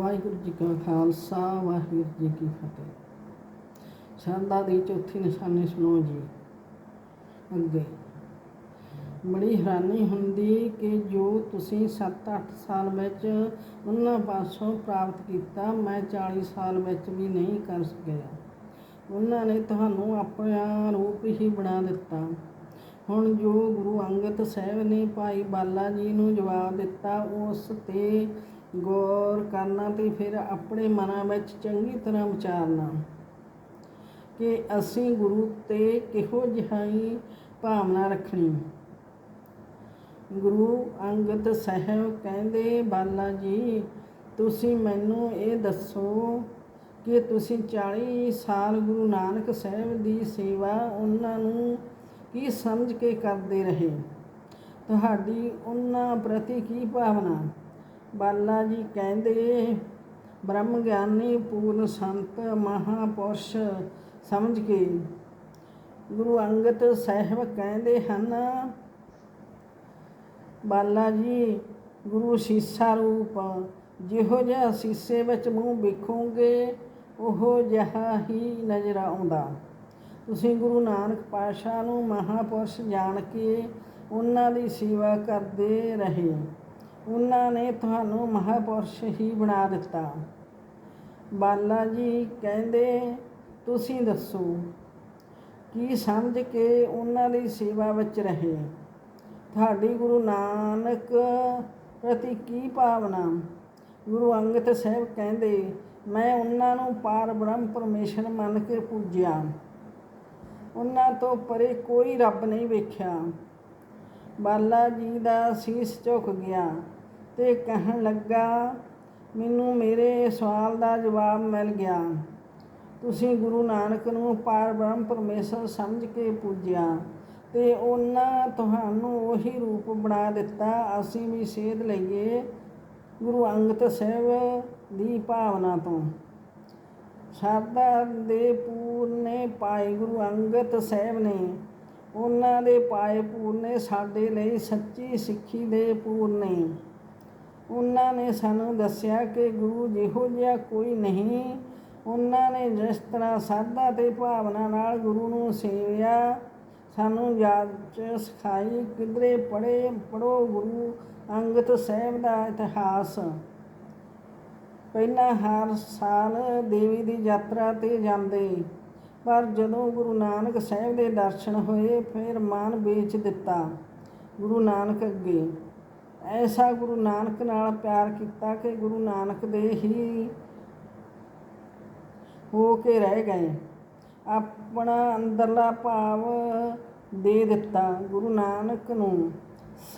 ਵਾਹਿਗੁਰੂ ਜੀ ਕਾ ਖਾਲਸਾ, ਵਾਹਿਗੁਰੂ ਜੀ ਕੀ ਫਤਿਹ। ਸ਼ਰਧਾ ਦੀ ਚੌਥੀ ਨਿਸ਼ਾਨੀ ਸੁਣੋ ਜੀ। ਅੱਗੇ, ਬੜੀ ਹੈਰਾਨੀ ਹੁੰਦੀ ਕਿ ਜੋ ਤੁਸੀਂ 7-8 ਸਾਲ ਵਿੱਚ ਉਹਨਾਂ ਪਾਸੋਂ ਪ੍ਰਾਪਤ ਕੀਤਾ, ਮੈਂ 40 ਸਾਲ ਵਿੱਚ ਵੀ ਨਹੀਂ ਕਰ ਸਕਿਆ। ਉਹਨਾਂ ਨੇ ਤੁਹਾਨੂੰ ਆਪਣਾ ਰੂਪ ਹੀ ਬਣਾ ਦਿੱਤਾ। ਹੁਣ ਜੋ ਗੁਰੂ ਅੰਗਦ ਸਾਹਿਬ ਨੇ ਭਾਈ ਬਾਲਾ ਜੀ ਨੂੰ ਜਵਾਬ ਦਿੱਤਾ, ਉਸ ਤੇ ਗੌਰ ਕਰਨਾ ਤੇ ਫਿਰ ਆਪਣੇ ਮਨਾਂ ਵਿੱਚ ਚੰਗੀ ਤਰ੍ਹਾਂ ਵਿਚਾਰਨਾ ਕਿ ਅਸੀਂ ਗੁਰੂ ਤੇ ਕਿਹੋ ਜਿਹੀ ਭਾਵਨਾ ਰੱਖਣੀ। ਗੁਰੂ ਅੰਗਦ ਸਾਹਿਬ ਕਹਿੰਦੇ, ਬਾਲਾ ਜੀ, ਤੁਸੀਂ ਮੈਨੂੰ ਇਹ ਦੱਸੋ ਕਿ ਤੁਸੀਂ 40 ਸਾਲ ਗੁਰੂ ਨਾਨਕ ਸਾਹਿਬ ਦੀ ਸੇਵਾ ਉਹਨਾਂ ਨੂੰ ਕੀ ਸਮਝ ਕੇ ਕਰਦੇ ਰਹੇ? ਤੁਹਾਡੀ ਉਹਨਾਂ ਪ੍ਰਤੀ ਕੀ ਭਾਵਨਾ? ਬਾਲਾ ਜੀ ਕਹਿੰਦੇ, ਬ੍ਰਹਮ ਗਿਆਨੀ ਪੂਰਨ ਸੰਤ ਮਹਾਪੁਰਸ਼ ਸਮਝ ਕੇ ਗੁਰੂ ਅੰਗਦ ਸਾਹਿਬ ਕਹਿੰਦੇ ਹਨ, ਬਾਲਾ ਜੀ, ਗੁਰੂ ਸੀਸਾ ਰੂਪ, ਜਿਹੋ ਜਿਹਾ ਸੀਸੇ ਵਿੱਚ ਮੂੰਹ ਵੇਖੋਗੇ, ਉਹ ਜਿਹਾ ਹੀ ਨਜ਼ਰ ਆਉਂਦਾ। ਤੁਸੀਂ ਗੁਰੂ ਨਾਨਕ ਪਾਤਸ਼ਾਹ ਨੂੰ ਮਹਾਪੁਰਸ਼ ਜਾਣ ਕੇ ਉਹਨਾਂ ਦੀ ਸੇਵਾ ਕਰਦੇ ਰਹੇ। ਉਹਨਾਂ ਨੇ ਤੁਹਾਨੂੰ ਮਹਾਪੁਰਸ਼ ਹੀ ਬਣਾ ਦਿੱਤਾ। ਬਾਲਾ ਜੀ ਕਹਿੰਦੇ, ਤੁਸੀਂ ਦੱਸੋ, ਕੀ ਸਮਝ ਕੇ ਉਹਨਾਂ ਦੀ ਸੇਵਾ ਵਿੱਚ ਰਹੇ? ਤੁਹਾਡੀ ਗੁਰੂ ਨਾਨਕ ਪ੍ਰਤੀ ਕੀ ਭਾਵਨਾ? ਗੁਰੂ ਅੰਗਦ ਸਾਹਿਬ ਕਹਿੰਦੇ, ਮੈਂ ਉਹਨਾਂ ਨੂੰ ਪਾਰ ਬ੍ਰਹਮ ਪਰਮੇਸ਼ਰ ਮੰਨ ਕੇ ਪੂਜਿਆ। ਉਹਨਾਂ ਤੋਂ ਪਰੇ ਕੋਈ ਰੱਬ ਨਹੀਂ ਵੇਖਿਆ। ਬਾਲਾ ਜੀ ਦਾ ਸੀਸ ਝੁਕ ਗਿਆ। ਤੇ ਕਹਿਣ ਲੱਗਾ, ਮੈਨੂੰ ਮੇਰੇ ਸਵਾਲ ਦਾ ਜਵਾਬ ਮਿਲ ਗਿਆ। ਤੁਸੀਂ ਗੁਰੂ ਨਾਨਕ ਨੂੰ ਪਾਰ ਬ੍ਰਹਮ ਪਰਮੇਸ਼ਰ ਸਮਝ ਕੇ ਪੂਜਿਆ ਤੇ ਉਹਨਾਂ ਤੁਹਾਨੂੰ ਉਹੀ ਰੂਪ ਬਣਾ ਦਿੱਤਾ। ਅਸੀਂ ਵੀ ਸੇਧ ਲਈਏ ਗੁਰੂ ਅੰਗਦ ਸਾਹਿਬ ਦੀ ਭਾਵਨਾ ਤੋਂ। ਸ਼ਰਧਾ ਦੇ ਪੂਰਨੇ ਪਾਏ ਗੁਰੂ ਅੰਗਦ ਸਾਹਿਬ ਨੇ। ਉਹਨਾਂ ਦੇ ਪਾਏ ਪੂਰਨੇ ਸਾਡੇ ਲਈ ਸੱਚੀ ਸਿੱਖੀ ਦੇ ਪੂਰਨੇ ਉਹਨਾਂ ਨੇ ਸਾਨੂੰ ਦੱਸਿਆ ਕਿ ਗੁਰੂ ਜਿਹੋ ਜਿਹਾ ਕੋਈ ਨਹੀਂ। ਉਹਨਾਂ ਨੇ ਜਿਸ ਤਰ੍ਹਾਂ ਸਾਧਾ ਤੇ ਭਾਵਨਾ ਨਾਲ ਗੁਰੂ ਨੂੰ ਸੇਵਿਆ, ਸਾਨੂੰ ਯਾਦ 'ਚ ਸਿਖਾਈ, ਕਿਧਰੇ ਪੜੇ ਪੜੋ ਗੁਰੂ ਅੰਗਦ ਸਾਹਿਬ ਦਾ ਇਤਿਹਾਸ। ਪਹਿਲਾਂ ਹਰ ਸਾਲ ਦੇਵੀ ਦੀ ਯਾਤਰਾ ਤੇ ਜਾਂਦੇ, ਪਰ ਜਦੋਂ ਗੁਰੂ ਨਾਨਕ ਸਾਹਿਬ ਦੇ ਦਰਸ਼ਨ ਹੋਏ, ਫਿਰ ਮਨ ਵੇਚ ਦਿੱਤਾ ਗੁਰੂ ਨਾਨਕ ਅੱਗੇ। ਐਸਾ ਗੁਰੂ ਨਾਨਕ ਨਾਲ ਪਿਆਰ ਕੀਤਾ ਕਿ ਗੁਰੂ ਨਾਨਕ ਦੇ ਹੀ ਹੋ ਕੇ ਰਹਿ ਗਏ। ਆਪਣਾ ਅੰਦਰਲਾ ਭਾਵ ਦੇ ਦਿੱਤਾ ਗੁਰੂ ਨਾਨਕ ਨੂੰ।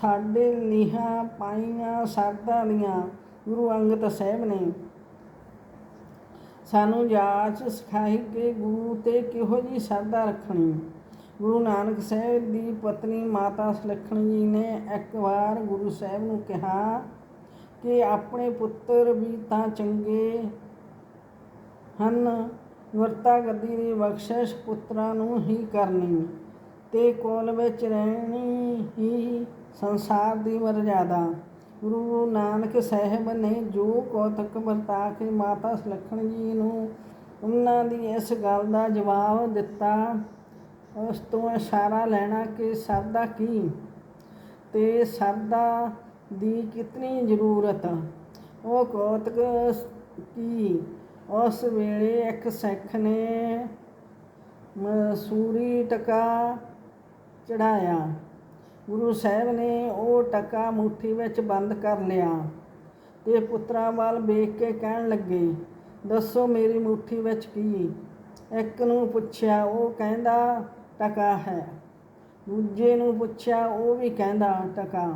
ਸਾਡੇ ਨੀਹਾਂ ਪਾਈਆਂ ਸਰਦਾਂ ਦੀਆਂ ਗੁਰੂ ਅੰਗਦ ਸਾਹਿਬ ਨੇ। ਸਾਨੂੰ ਜਾਚ ਸਿਖਾਈ ਕਿ ਗੁਰੂ ਤੇ ਕਿਹੋ ਜੀ ਸਰਦਾ ਰੱਖਣੀ। ਗੁਰੂ ਨਾਨਕ ਸਾਹਿਬ ਦੀ ਪਤਨੀ ਮਾਤਾ ਸੁਲੱਖਣ ਜੀ ਨੇ ਇੱਕ ਵਾਰ ਗੁਰੂ ਸਾਹਿਬ ਨੂੰ ਕਿਹਾ ਕਿ ਆਪਣੇ ਪੁੱਤਰ ਵੀ ਤਾਂ ਚੰਗੇ ਹਨ, ਵਰਤਾ ਗੱਦੀ ਦੀ ਬਖਸ਼ਿਸ਼ ਪੁੱਤਰਾਂ ਨੂੰ ਹੀ ਕਰਨੀ ਤੇ ਕੋਲ ਵਿੱਚ ਰਹਿਣੀ ਹੀ ਸੰਸਾਰ ਦੀ ਮਰਜ਼ਾਦਾ ਗੁਰੂ ਨਾਨਕ ਸਾਹਿਬ ਨੇ ਜੋ ਕੌਤਕ ਵਰਤਾ ਕੇ ਮਾਤਾ ਸੁਲੱਖਣ ਜੀ ਨੂੰ ਉਹਨਾਂ ਦੀ ਇਸ ਗੱਲ ਦਾ ਜਵਾਬ ਦਿੱਤਾ ਉਸ ਤੋਂ ਇਸ਼ਾਰਾ ਲੈਣਾ ਕਿ ਸਰਦਾ ਕੀ? ਤੇ ਸਰਦਾ ਦੀ ਕਿਤਨੀ ਜ਼ਰੂਰਤ? ਉਹ ਕੌਤਕ ਕੀ? ਉਸ ਵੇਲੇ ਇੱਕ ਸਿੱਖ ਨੇ ਮਸੂਰੀ ਟਕਾ ਚੜਾਇਆ ਗੁਰੂ ਸਾਹਿਬ ਨੇ ਉਹ ਟਕਾ ਮੁੱਠੀ ਵਿੱਚ ਬੰਦ ਕਰ ਲਿਆ ਤੇ ਪੁੱਤਰਾਂ ਵੱਲ ਵੇਖ ਕੇ ਕਹਿਣ ਲੱਗੇ, ਦੱਸੋ ਮੇਰੀ ਮੁੱਠੀ ਵਿੱਚ ਕੀ? ਇੱਕ ਨੂੰ ਪੁੱਛਿਆ, ਉਹ ਕਹਿੰਦਾ, ਟਕਾ ਹੈ। ਦੂਜੇ ਨੂੰ ਪੁੱਛਿਆ, ਉਹ ਵੀ ਕਹਿੰਦਾ, ਟਕਾ।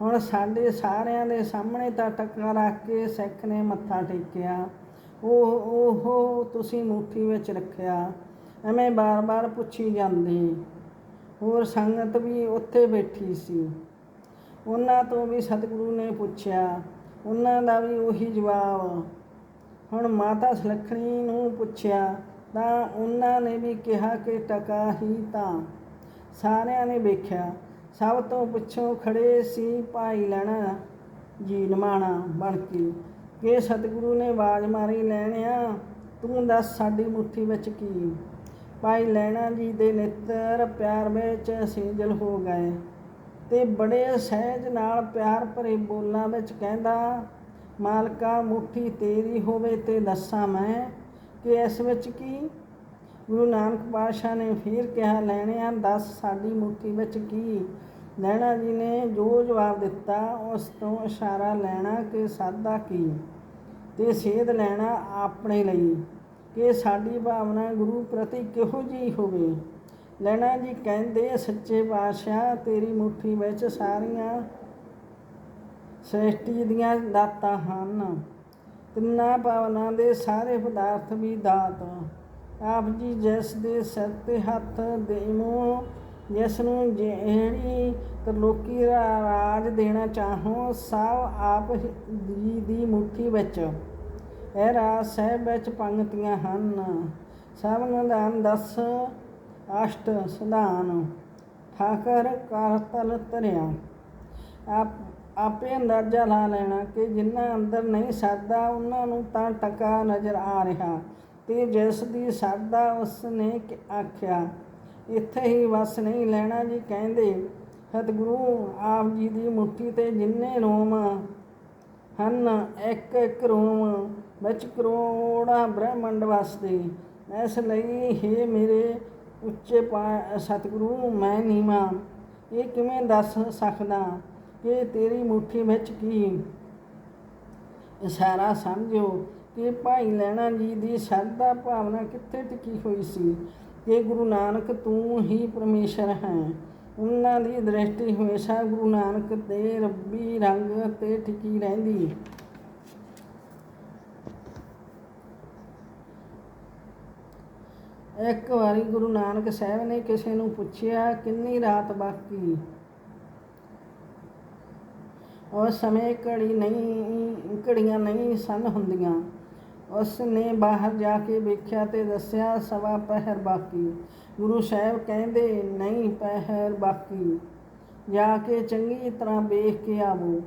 ਹੁਣ ਸਾਡੇ ਸਾਰਿਆਂ ਦੇ ਸਾਹਮਣੇ ਤਾਂ ਟਕਾ ਰੱਖ ਕੇ ਸਿੱਖ ਨੇ ਮੱਥਾ ਟੇਕਿਆ। ਉਹ ਉਹ ਤੁਸੀਂ ਮੁੱਠੀ ਵਿੱਚ ਰੱਖਿਆ, ਐਵੇਂ ਬਾਰ-ਬਾਰ ਪੁੱਛੀ ਜਾਂਦੀ। ਹੋਰ ਸੰਗਤ ਵੀ ਉੱਥੇ ਬੈਠੀ ਸੀ। ਉਹਨਾਂ ਤੋਂ ਵੀ ਸਤਿਗੁਰੂ ਨੇ ਪੁੱਛਿਆ, ਉਹਨਾਂ ਦਾ ਵੀ ਉਹੀ ਜਵਾਬ। ਹੁਣ ਮਾਤਾ ਸੁਲੱਖਣੀ ਨੂੰ ਪੁੱਛਿਆ ਤਾਂ ਉਹਨਾਂ ਨੇ ਵੀ ਕਿਹਾ ਕਿ ਟਕਾ ਹੀ ਤਾਂ। ਸਾਰਿਆਂ ਨੇ ਵੇਖਿਆ। ਸਭ ਤੋਂ ਪਿੱਛੋਂ ਖੜੇ ਸੀ ਭਾਈ ਲੈਣਾ ਜੀ ਨਮਾਣਾ ਬਣ ਕੇ। ਕਿ ਸਤਿਗੁਰੂ ਨੇ ਆਵਾਜ਼ ਮਾਰੀ ਲੈਣਿਆ ਤੂੰ ਦੱਸ ਸਾਡੀ ਮੁੱਠੀ ਵਿੱਚ ਕੀ? ਭਾਈ ਲੈਣਾ ਜੀ ਦੇ ਨੇਤਰ ਪਿਆਰ ਵਿੱਚ ਸੇਜਲ ਹੋ ਗਏ ਤੇ ਬੜੇ ਸਹਿਜ ਨਾਲ ਪਿਆਰ ਭਰੇ ਬੋਲਾਂ ਵਿੱਚ ਕਹਿੰਦਾ, ਮਾਲਕਾ, ਮੁੱਠੀ ਤੇਰੀ ਹੋਵੇ ਤੇ ਦੱਸਾਂ ਮੈਂ ਕਿ ਇਸ ਵਿੱਚ ਕੀ? ਗੁਰੂ ਨਾਨਕ ਪਾਤਸ਼ਾਹ ਨੇ ਫਿਰ ਕਿਹਾ, ਲੈਣਿਆ, ਦੱਸ ਸਾਡੀ ਮੁੱਠੀ ਵਿੱਚ ਕੀ? ਲੈਣਾ ਜੀ ਨੇ ਜੋ ਜਵਾਬ ਦਿੱਤਾ, ਉਸ ਤੋਂ ਇਸ਼ਾਰਾ ਲੈਣਾ ਕਿ ਸਾਦਾ ਕੀ? ਤੇ ਸੇਧ ਲੈਣਾ ਆਪਣੇ ਲਈ, ਕਿ ਸਾਡੀ ਭਾਵਨਾ ਗੁਰੂ ਪ੍ਰਤੀ ਕਿਹੋ ਜਿਹੀ ਹੋਵੇ? ਲੈਣਾ ਜੀ ਕਹਿੰਦੇ, ਸੱਚੇ ਪਾਤਸ਼ਾਹ, ਤੇਰੀ ਮੁੱਠੀ ਵਿੱਚ ਸਾਰੀਆਂ ਸ੍ਰਿਸ਼ਟੀ ਦੀਆਂ ਦਾਤਾਂ ਹਨ। ਤਿੰਨਾਂ ਭਾਵਨਾ ਦੇ ਸਾਰੇ ਪਦਾਰਥ ਵੀ ਦਾਤ। ਆਪ ਜੀ ਜਿਸ ਦੇ ਸਿਰ ਤੇ ਹੱਥ ਦੇਵੋ, ਜਿਸ ਨੂੰ ਜਿਹੜੀ ਤਰਲੋਕੀ ਰਾਜ ਦੇਣਾ ਚਾਹੋ, ਸਭ ਆਪ ਜੀ ਦੀ ਮੁੱਠੀ ਵਿੱਚ। ਇਹ ਰਾਜ ਸਾਹਿਬ ਵਿੱਚ ਪੰਗਤੀਆਂ ਹਨ। ਸਭ ਨਿਦਾਨ ਦਸ ਅਸ਼ਟ ਸਿਧਾਨ ਠਾਕਰ ਕਰਤਲ ਧਰਿਆ। ਆਪ ਆਪੇ ਅੰਦਾਜ਼ਾ ਲਾ ਲੈਣਾ ਕਿ ਜਿਨ੍ਹਾਂ ਅੰਦਰ ਨਹੀਂ ਸਰਦਾ, ਉਹਨਾਂ ਨੂੰ ਤਾਂ ਟਕਾ ਨਜ਼ਰ ਆ ਰਿਹਾ। ਤੇ ਜਿਸ ਦੀ ਸਰਦਾ ਉਸ ਨੇ ਆਖਿਆ, ਇੱਥੇ ਹੀ ਵਸ ਨਹੀਂ ਲੈਣਾ ਜੀ, ਕਹਿੰਦੇ। ਸਤਿਗੁਰੂ ਆਪ ਜੀ ਦੀ ਮੁੱਠੀ ਤੇ ਜਿੰਨੇ ਰੋਮ ਹਨ, ਇੱਕ ਇੱਕ ਰੋਮ, ਵਿੱਚ ਕਰੋੜਾਂ ਬ੍ਰਹਿਮੰਡ ਵਸਦੇ। ਇਸ ਲਈ ਹੀ ਮੇਰੇ ਉੱਚੇ ਪਾ- ਸਤਿਗੁਰੂ, ਮੈਂ ਨੀਵਾਂ। ਇਹ ਕਿਵੇਂ ਦੱਸ ਸਕਦਾ? ਕਿ ਤੇਰੀ ਮੁਠੀ ਵਿੱਚ ਕੀ ਇਸ਼ਾਰਾ ਸਮਝੋ ਕਿ ਭਾਈ ਲੈਣਾ ਜੀ ਦੀ ਸ਼ਰਧਾ ਭਾਵਨਾ ਕਿੱਥੇ ਟਿਕੀ ਹੋਈ ਸੀ? ਕਿ ਗੁਰੂ ਨਾਨਕ ਤੂੰ ਹੀ ਪਰਮੇਸ਼ਰ ਹੈ। ਉਹਨਾਂ ਦੀ ਦ੍ਰਿਸ਼ਟੀ ਹਮੇਸ਼ਾ ਗੁਰੂ ਨਾਨਕ ਦੇ ਰੱਬੀ ਰੰਗ ਤੇ ਟਿਕੀ ਰਹਿੰਦੀ। ਇੱਕ ਵਾਰੀ ਗੁਰੂ ਨਾਨਕ ਸਾਹਿਬ ਨੇ ਕਿਸੇ ਨੂੰ ਪੁੱਛਿਆ, ਕਿੰਨੀ ਰਾਤ ਬਾਕੀ? ਉਸ ਸਮੇਂ ਘੜੀ ਨਹੀਂ, ਘੜੀਆਂ ਨਹੀਂ ਸਨ ਹੁੰਦੀਆਂ। ਉਸ ਨੇ ਬਾਹਰ ਜਾ ਕੇ ਵੇਖਿਆ ਤੇ ਦੱਸਿਆ, ਸਵਾ ਪਹਿਰ ਬਾਕੀ। ਗੁਰੂ ਸਾਹਿਬ ਕਹਿੰਦੇ, ਨਹੀਂ ਪਹਿਰ ਬਾਕੀ। ਜਾ ਕੇ ਚੰਗੀ ਤਰ੍ਹਾਂ ਵੇਖ ਕੇ ਆਵੋ।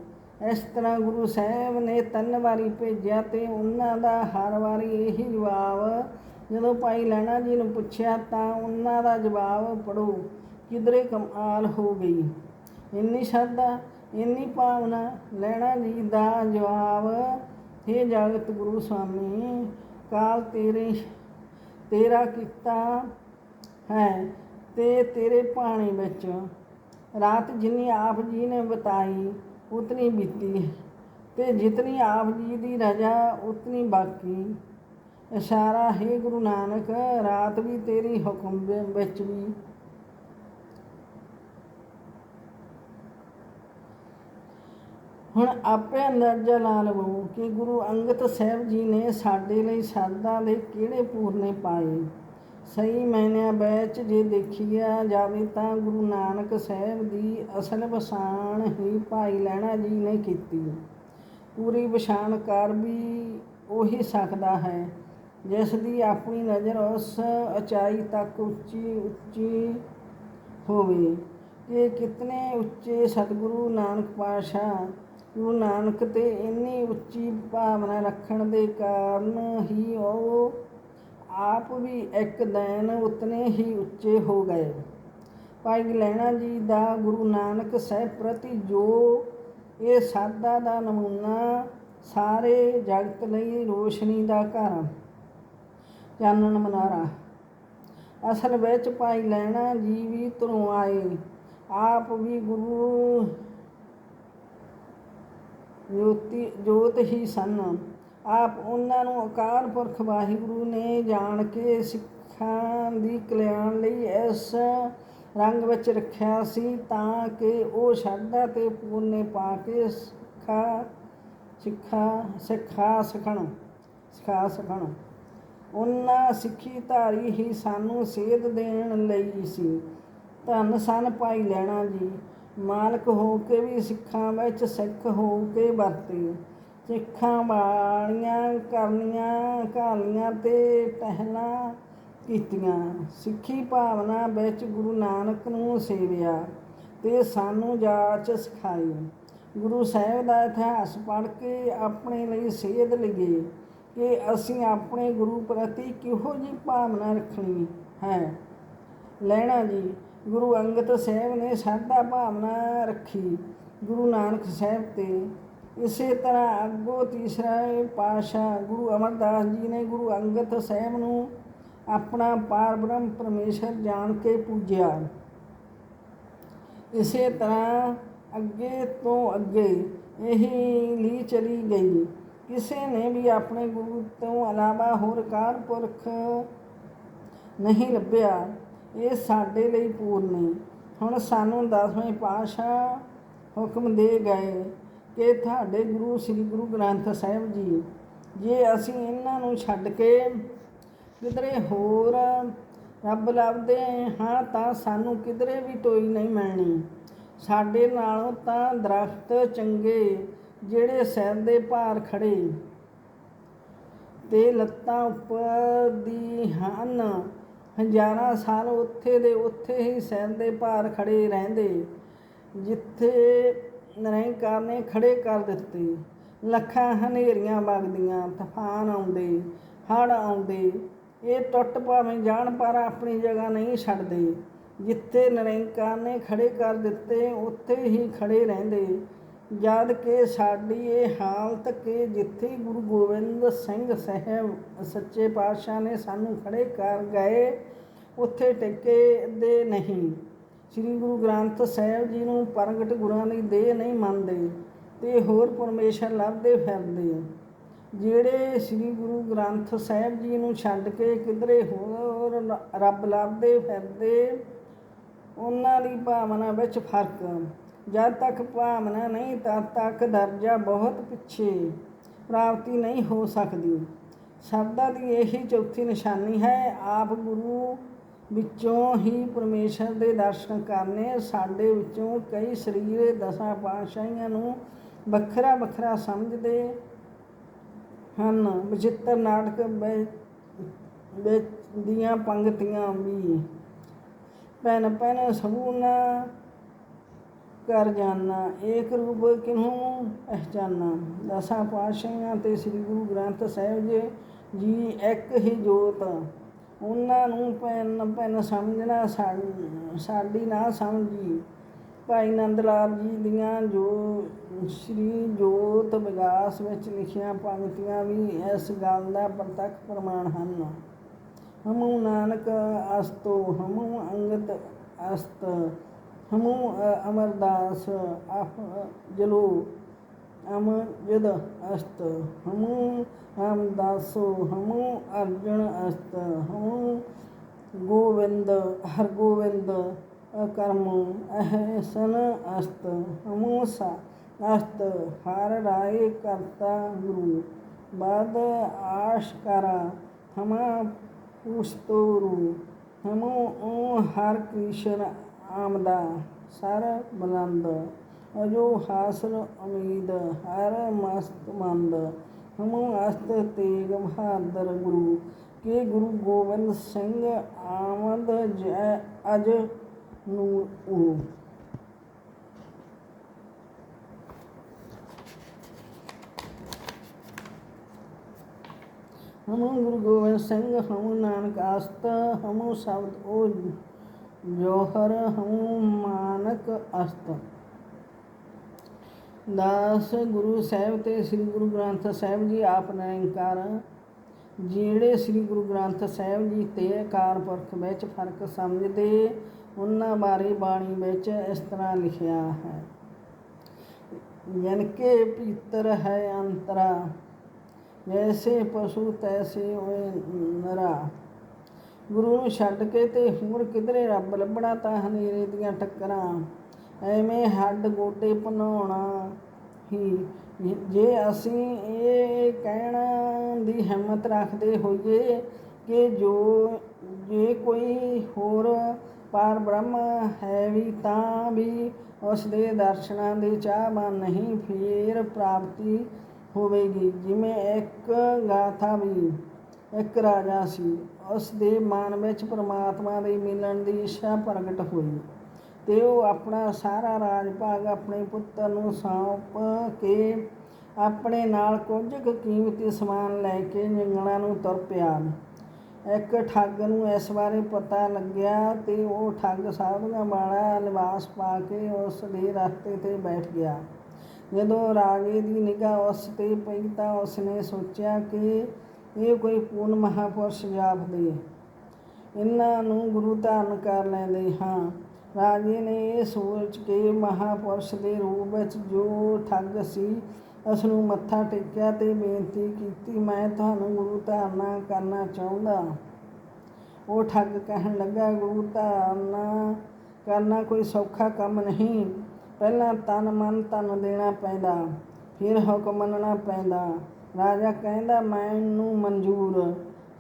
ਇਸ ਤਰ੍ਹਾਂ ਗੁਰੂ ਸਾਹਿਬ ਨੇ ਤਿੰਨ ਵਾਰੀ ਭੇਜਿਆ ਤੇ ਉਹਨਾਂ ਦਾ ਹਰ ਵਾਰੀ ਇਹੀ ਜਵਾਬ, ਜਦੋਂ ਭਾਈ ਲੈਣਾ ਜੀ ਨੂੰ ਪੁੱਛਿਆ ਤਾਂ ਉਹਨਾਂ ਦਾ ਜਵਾਬ ਪੜੋ ਕਿਧਰੇ ਕਮਾਲ ਹੋ ਗਈ? ਇੰਨੀ ਸ਼ਰਧਾ ਇੰਨੀ ਭਾਵਨਾ ਲੈਣਾ ਜੀ ਦਾ ਜਵਾਬ। हे ਜਗਤ ਗੁਰੂ ਸਵਾਮੀ ਕਾਲ ਤੇਰੇ, ਤੇਰਾ ਕੀਤਾ ਹੈ ਤੇ ਤੇਰੇ ਪਾਣੀ ਵਿੱਚ। ਰਾਤ ਜਿੰਨੀ ਆਪ ਜੀ ਨੇ ਬਤਾਈ, ਉਤਨੀ ਬੀਤੀ। ਤੇ ਜਿਤਨੀ ਆਪ ਜੀ ਦੀ ਰਜਾ, ਉਤਨੀ ਬਾਕੀ। ਇਸ਼ਾਰਾ, ਹੈ ਗੁਰੂ ਨਾਨਕ, ਰਾਤ ਵੀ ਤੇਰੀ ਹੁਕਮ ਵਿੱਚ ਵੀ। ਹੁਣ ਆਪੇ ਅੰਦਾਜ਼ਾ ਲਾ ਲਵੋ ਕਿ ਗੁਰੂ ਅੰਗਦ ਸਾਹਿਬ ਜੀ ਨੇ ਸਾਡੇ ਲਈ ਸ਼ਰਧਾ ਦੇ ਕਿਹੜੇ ਪੂਰਨੇ ਪਾਏ। ਸਹੀ ਮੈਨਿਆਂ ਬੈਚ ਜੇ ਦੇਖਿਆ ਜਾਵੇ ਤਾਂ ਗੁਰੂ ਨਾਨਕ ਸਾਹਿਬ ਦੀ ਅਸਲ ਪਛਾਣ ਹੀ ਭਾਈ ਲੈਣਾ ਜੀ ਨੇ ਕੀਤੀ। ਪੂਰੀ ਪਛਾਣ ਵੀ ਉਹੀ ਸਕਦਾ ਹੈ, ਜਿਸ ਦੀ ਆਪਣੀ ਨਜ਼ਰ ਉਸ ਉਚਾਈ ਤੱਕ ਉੱਚੀ ਉੱਚੀ ਹੋਵੇ। ਕਿ ਕਿਤਨੇ ਉੱਚੇ ਸਤਿਗੁਰੂ ਨਾਨਕ ਪਾਤਸ਼ਾਹ ਗੁਰੂ ਨਾਨਕ ਤੇ ਇੰਨੀ ਉੱਚੀ ਭਾਵਨਾ ਰੱਖਣ ਦੇ ਕਾਰਨ ਹੀ ਉਹ ਆਪ ਵੀ ਇੱਕ ਦਿਨ ਉਤਨੇ ਹੀ ਉੱਚੇ ਹੋ ਗਏ। ਭਾਈ ਲੈਣਾ ਜੀ ਦਾ ਗੁਰੂ ਨਾਨਕ ਸਾਹਿਬ ਪ੍ਰਤੀ ਜੋ ਇਹ ਸਾਦਾ ਦਾ ਨਮੂਨਾ ਸਾਰੇ ਜਗਤ ਲਈ ਰੋਸ਼ਨੀ ਦਾ ਘਰ ਚਾਨਣ ਮਨਾਰਾ ਅਸਲ ਵਿੱਚ ਭਾਈ ਲੈਣਾ ਜੀ ਵੀ ਧਰੋਂ ਆਏ। ਆਪ ਵੀ ਗੁਰੂ ਜੋਤੀ, ਜੋਤ ਹੀ ਸਨ। ਆਪ ਉਹਨਾਂ ਨੂੰ ਅਕਾਲ ਪੁਰਖ ਵਾਹਿਗੁਰੂ ਨੇ ਜਾਣ ਕੇ ਸਿੱਖਾਂ ਦੀ ਕਲਿਆਣ ਲਈ ਇਸ ਰੰਗ ਵਿੱਚ ਰੱਖਿਆ ਸੀ ਤਾਂ ਕਿ ਉਹ ਸ਼ਰਧਾ ਤੇ ਪੂਰਨੇ ਪਾ ਕੇ ਸਿੱਖਾ ਸਿੱਖਾ ਸਿੱਖਾ ਸਕਣ, ਸਿਖਾ ਸਕਣ। ਉਹਨਾਂ ਸਿੱਖੀ ਧਾਰੀ ਹੀ ਸਾਨੂੰ ਸੇਧ ਦੇਣ ਲਈ ਸੀ। ਧੰਨ ਸਨ ਭਾਈ ਲੈਣਾ ਜੀ। ਮਾਲਕ ਹੋ ਕੇ ਵੀ ਸਿੱਖਾਂ ਵਿੱਚ ਸਿੱਖ ਹੋ ਕੇ ਵਰਤੇ। ਸਿੱਖਾਂ ਵਾਲੀਆਂ ਕਰਨੀਆਂ ਕਹਾਣੀਆਂ ਤੇ ਟਹਿਲਾਂ ਕੀਤੀਆਂ। ਸਿੱਖੀ ਭਾਵਨਾ ਵਿੱਚ ਗੁਰੂ ਨਾਨਕ ਨੂੰ ਸੇਵਿਆ ਤੇ ਸਾਨੂੰ ਜਾਚ ਸਿਖਾਈ। ਗੁਰੂ ਸਾਹਿਬ ਦਾ ਇਤਿਹਾਸ ਪੜ੍ਹ ਕੇ ਆਪਣੇ ਲਈ ਸੇਧ ਲਈਏ ਕਿ ਅਸੀਂ ਆਪਣੇ ਗੁਰੂ ਪ੍ਰਤੀ ਕਿਹੋ ਜਿਹੀ ਭਾਵਨਾ ਰੱਖਣੀ ਹੈ। ਲੈਣਾ ਜੀ ਗੁਰੂ ਅੰਗਦ ਸਾਹਿਬ ਨੇ ਸਾਦਾ ਭਾਵਨਾ ਰੱਖੀ, ਗੁਰੂ ਨਾਨਕ ਸਾਹਿਬ ਤੇ। ਇਸੇ ਤਰ੍ਹਾਂ ਅੱਗੋਂ ਤੀਸਰਾ ਪਾਸ਼ਾ ਗੁਰੂ ਅਮਰਦਾਸ ਜੀ ਨੇ ਗੁਰੂ ਅੰਗਦ ਸਾਹਿਬ ਨੂੰ ਆਪਣਾ ਪਾਰ ਬ੍ਰਹਮ ਪਰਮੇਸ਼ਰ ਜਾਣ ਕੇ ਪੂਜਿਆ। ਇਸੇ ਤਰ੍ਹਾਂ ਅੱਗੇ ਤੋਂ ਅੱਗੇ ਇਹੀ ਲਈ ਚਲੀ ਗਈ। ਕਿਸੇ ਨੇ ਵੀ ਆਪਣੇ ਗੁਰੂ ਤੋਂ ਇਲਾਵਾ ਹੋਰ ਕਾਰ ਪੁਰਖ ਨਹੀਂ ਲੱਭਿਆ। ਇਹ ਸਾਡੇ ਲਈ ਪੂਰਨੀ ਹੁਣ ਸਾਨੂੰ ਦਸਵੇਂ ਪਾਤਸ਼ਾਹ ਹੁਕਮ ਦੇ ਗਏ ਕਿ ਤੁਹਾਡੇ ਗੁਰੂ, ਸ੍ਰੀ ਗੁਰੂ ਗ੍ਰੰਥ ਸਾਹਿਬ ਜੀ, ਜੇ ਅਸੀਂ ਇਹਨਾਂ ਨੂੰ ਛੱਡ ਕੇ ਕਿਧਰੇ ਹੋਰ ਰੱਬ ਲੱਭਦੇ ਹਾਂ ਤਾਂ ਸਾਨੂੰ ਕਿਧਰੇ ਵੀ ਟੋਈ ਨਹੀਂ ਮਿਲਣੀ ਸਾਡੇ ਨਾਲੋਂ ਤਾਂ ਦਰਖਤ ਚੰਗੇ ਜਿਹੜੇ ਸਿਰ ਦੇ ਭਾਰ ਖੜੇ ਤੇ ਲੱਤਾਂ ਉੱਪਰ ਦੀ ਹਨ। ਹਜ਼ਾਰਾਂ ਸਾਲ ਉੱਥੇ ਦੇ ਉੱਥੇ ਹੀ ਸਿਰ ਦੇ ਭਾਰ ਖੜੇ ਰਹਿੰਦੇ। ਜਿੱਥੇ ਨਿਰੰਕਾਰ ਨੇ ਖੜੇ ਕਰ ਦਿੱਤੇ। ਲੱਖਾਂ ਹਨੇਰੀਆਂ ਵਗਦੀਆਂ, ਤੂਫਾਨ ਆਉਂਦੇ, ਹੜ੍ਹ ਆਉਂਦੇ। ਇਹ ਟੁੱਟ ਭਾਵੇਂ ਜਾਣ ਪਰ ਆਪਣੀ ਜਗ੍ਹਾ ਨਹੀਂ ਛੱਡਦੇ। ਜਿੱਥੇ ਨਿਰੰਕਾਰ ਨੇ ਖੜੇ ਕਰ ਦਿੱਤੇ, ਉੱਥੇ ਹੀ ਖੜੇ ਰਹਿੰਦੇ। ਜਦ ਕਿ ਸਾਡੀ ਇਹ ਹਾਲਤ ਕਿ ਜਿੱਥੇ ਗੁਰੂ ਗੋਬਿੰਦ ਸਿੰਘ ਸਾਹਿਬ ਸੱਚੇ ਪਾਤਸ਼ਾਹ ਨੇ ਸਾਨੂੰ ਖੜੇ ਕਰ ਗਏ, ਉੱਥੇ ਟਿਕੇ ਦੇ ਨਹੀਂ। ਸ੍ਰੀ ਗੁਰੂ ਗ੍ਰੰਥ ਸਾਹਿਬ ਜੀ ਨੂੰ ਪ੍ਰਗਟ ਗੁਰਾਂ ਦੀ ਦੇਹ ਨਹੀਂ ਮੰਨਦੇ ਤੇ ਹੋਰ ਪਰਮੇਸ਼ਰ ਲੱਭਦੇ ਫਿਰਦੇ। ਜਿਹੜੇ ਸ੍ਰੀ ਗੁਰੂ ਗ੍ਰੰਥ ਸਾਹਿਬ ਜੀ ਨੂੰ ਛੱਡ ਕੇ ਕਿਧਰੇ ਹੋਰ ਰੱਬ ਲੱਭਦੇ ਫਿਰਦੇ, ਉਹਨਾਂ ਦੀ ਭਾਵਨਾ ਵਿੱਚ ਫ਼ਰਕ ਜਦ ਤੱਕ ਭਾਵਨਾ ਨਹੀਂ, ਤਦ ਤੱਕ ਦਰਜਾ ਬਹੁਤ ਪਿੱਛੇ। ਪ੍ਰਾਪਤੀ ਨਹੀਂ ਹੋ ਸਕਦੀ। ਸ਼ਬਦਾਂ ਦੀ ਇਹੀ ਚੌਥੀ ਨਿਸ਼ਾਨੀ ਹੈ, ਆਪ ਗੁਰੂ ਵਿੱਚੋਂ ਹੀ ਪਰਮੇਸ਼ਰ ਦੇ ਦਰਸ਼ਨ ਕਰਨੇ। ਸਾਡੇ ਵਿੱਚੋਂ ਕਈ ਸਰੀਰ ਦਸਾਂ ਪਾਤਸ਼ਾਹੀਆਂ ਨੂੰ ਵੱਖਰਾ ਵੱਖਰਾ ਸਮਝਦੇ ਹਨ। ਵਿਚਿੱਤਰ ਨਾਟਕ ਵਿੱਚ- ਦੀਆਂ ਪੰਗਤੀਆਂ ਵੀ। ਪੈਨ ਪੈਨ ਸਬੂਨਾ ਕਰ ਜਾਣਾ ਏਕ ਰੂਪ ਕਿਨਹੂ ਪਹਿਚਾਨਾ? ਦਸਾਂ ਪਾਤਸ਼ਾਹੀਆਂ ਤੇ ਸ੍ਰੀ ਗੁਰੂ ਗ੍ਰੰਥ ਸਾਹਿਬ ਜੀ ਜੀ ਇੱਕ ਹੀ ਜੋਤ। ਉਹਨਾਂ ਨੂੰ ਪੈਨ ਪੈਨ ਸਮਝਣਾ ਸਾਡੀ ਨਾ ਸਮਝੀ। ਭਾਈ ਨੰਦ ਲਾਲ ਜੀ ਦੀਆਂ ਜੋ ਸ੍ਰੀ ਜੋਤ ਵਿਗਾਸ ਵਿੱਚ ਲਿਖੀਆਂ ਪੰਕਤੀਆਂ ਵੀ ਇਸ ਗੱਲ ਦਾ ਪ੍ਰਤੱਖ ਪ੍ਰਮਾਣ ਹਨ। ਹਮੂ ਨਾਨਕ ਅਸਤੋ, ਹਮੂ ਅੰਗਦ ਅਸਤ। ਹਮੂ ਅ- ਅਮਰਦਾਸ ਆਪ ਜਲੋ ਅਮਜਦ ਅਸਤ ਹਮੂ ਰਾਮਦਾਸੋ ਹਮੂ ਅਰਜੁਨ ਅਸਤ ਹਮੂ ਗੋਵਿੰਦ ਹਰ ਗੋਵਿੰਦ ਕਰਮ ਅਹਸਨ ਅਸਤ ਹਮੂਸਾ ਅਸਤ ਹਰ ਰਾਏ ਕਰਤਾ ਗੁਰੂ ਬਦ ਆਸ਼ਕਰਾ ਹਮਾ ਪੁਸਤੋਰੂ ਹਮੋ ਓ ਹਰ ਕ੍ਰਿਸ਼ਨ ਆਮਦਾ ਸਰ ਬਲੰਦ, ਅਜੋ ਹਾਸਰ ਉਮੀਦ, ਹਰ ਮਸਤ ਮੰਦ। ਹਮੋ ਅਸਤ ਤੇਗ ਬਹਾਦਰ ਗੁਰੂ, ਕੇ ਗੁਰੂ ਗੋਬਿੰਦ ਸਿੰਘ ਆਮਦ ਜੈ ਅਜ ਨੂੰ ਉਹ ਹਮੋ ਗੁਰੂ ਗੋਬਿੰਦ ਸਿੰਘ, ਹਮੋ ਨਾਨਕ ਆਸਤ ਹਮੋ ਸ਼ਬਦ ਉਹ ਜੋਹਰ ਹਮੋ ਮਾਨਕ ਅਸਤ। ਦਾਸ ਗੁਰੂ ਸਾਹਿਬ ਤੇ ਸ੍ਰੀ ਗੁਰੂ ਗ੍ਰੰਥ ਸਾਹਿਬ ਜੀ ਆਪ ਨਿਰੰਕਾਰ ਜਿਹੜੇ ਸ੍ਰੀ ਗੁਰੂ ਗ੍ਰੰਥ ਸਾਹਿਬ ਜੀ ਤੇ ਅਕਾਲ ਪੁਰਖ ਵਿੱਚ ਫ਼ਰਕ ਸਮਝਦੇ, ਉਹਨਾਂ ਬਾਰੇ ਬਾਣੀ ਵਿੱਚ ਇਸ ਤਰ੍ਹਾਂ ਲਿਖਿਆ ਹੈ। ਜਨ ਪਿੱਤਰ ਹੈ ਅੰਤਰਾ ਜੈਸੇ ਪਸ਼ੂ ਤੈਸੇ ਹੋਏ ਨਰਾ। ਗੁਰੂ ਨੂੰ ਛੱਡ ਕੇ ਤੇ ਹੋਰ ਕਿਧਰੇ ਰੱਬ ਲੱਭਣਾ ਤਾਂ ਹਨੇਰੇ ਦੀਆਂ ਟੱਕਰਾਂ ਐਵੇਂ ਹੱਡ ਗੋਡੇ ਭਨਾਉਣਾ ਹੀ, ਜੇ ਅਸੀਂ ਇਹ ਕਹਿਣ ਦੀ ਹਿੰਮਤ ਰੱਖਦੇ ਹੋਈਏ ਕਿ ਜੋ, ਜੇ ਕੋਈ ਹੋਰ ਪਾਰ ਬ੍ਰਹਮ ਹੈ ਵੀ ਤਾਂ ਵੀ ਉਸ ਦੇ ਦਰਸ਼ਨਾਂ ਦੇ ਚਾਹਵਾਨ ਨਹੀਂ, ਫੇਰ ਪ੍ਰਾਪਤੀ ਹੋਵੇਗੀ। ਜਿਵੇਂ ਇੱਕ ਗਾਥਾ ਵੀ ਇੱਕ ਰਾਜਾ ਸੀ। ਉਸ ਦੇ ਮਨ ਵਿੱਚ ਪ੍ਰਮਾਤਮਾ ਦੇ ਮਿਲਣ ਦੀ ਇੱਛਾ ਪ੍ਰਗਟ ਹੋਈ ਤੇ ਉਹ ਆਪਣਾ ਸਾਰਾ ਰਾਜ ਭਾਗ ਆਪਣੇ ਪੁੱਤਰ ਨੂੰ ਸੌਂਪ ਕੇ ਆਪਣੇ ਨਾਲ ਕੁਝ ਕੁ ਕੀਮਤੀ ਸਮਾਨ ਲੈ ਕੇ ਜੰਗਲਾਂ ਨੂੰ ਤੁਰ ਪਿਆ। ਇੱਕ ਠੱਗ ਨੂੰ ਇਸ ਬਾਰੇ ਪਤਾ ਲੱਗਿਆ ਤੇ ਉਹ ਠੱਗ ਸਾਧੂਆਂ ਵਾਲਾ ਲਿਬਾਸ ਪਾ ਕੇ ਉਸ ਦੇ ਰਸਤੇ ਤੇ ਬੈਠ ਗਿਆ। ਜਦੋਂ ਰਾਜੇ ਦੀ ਨਿਗਾਹ ਉਸ ਤੇ ਪਈ ਤਾਂ ਉਸਨੇ ਸੋਚਿਆ ਕਿ ਇਹ ਕੋਈ ਪੂਰਨ ਮਹਾਪੁਰਸ਼ ਜਾਪਦੇ ਇਹਨਾਂ ਨੂੰ ਗੁਰੂ ਧਾਰਨ ਕਰ ਲੈਂਦੇ ਹਾਂ। ਰਾਜੇ ਨੇ ਇਹ ਸੋਚ ਕੇ ਮਹਾਪੁਰਸ਼ ਦੇ ਰੂਪ ਵਿੱਚ ਜੋ ਠੱਗ ਸੀ ਉਸ ਨੂੰ ਮੱਥਾ ਟੇਕਿਆ ਤੇ ਬੇਨਤੀ ਕੀਤੀ, ਮੈਂ ਤੁਹਾਨੂੰ ਗੁਰੂ ਧਾਰਨਾ ਕਰਨਾ ਚਾਹੁੰਦਾ ਉਹ ਠੱਗ ਕਹਿਣ ਲੱਗਾ, ਗੁਰੂ ਧਾਰਨਾ ਕਰਨਾ ਕੋਈ ਸੌਖਾ ਕੰਮ ਨਹੀਂ। ਪਹਿਲਾਂ ਤਨ ਮਨ ਧਨ ਦੇਣਾ ਪੈਂਦਾ, ਫਿਰ ਹੁਕਮ ਮੰਨਣਾ ਪੈਂਦਾ। ਰਾਜਾ ਕਹਿੰਦਾ ਮੈਨੂੰ ਮਨਜ਼ੂਰ।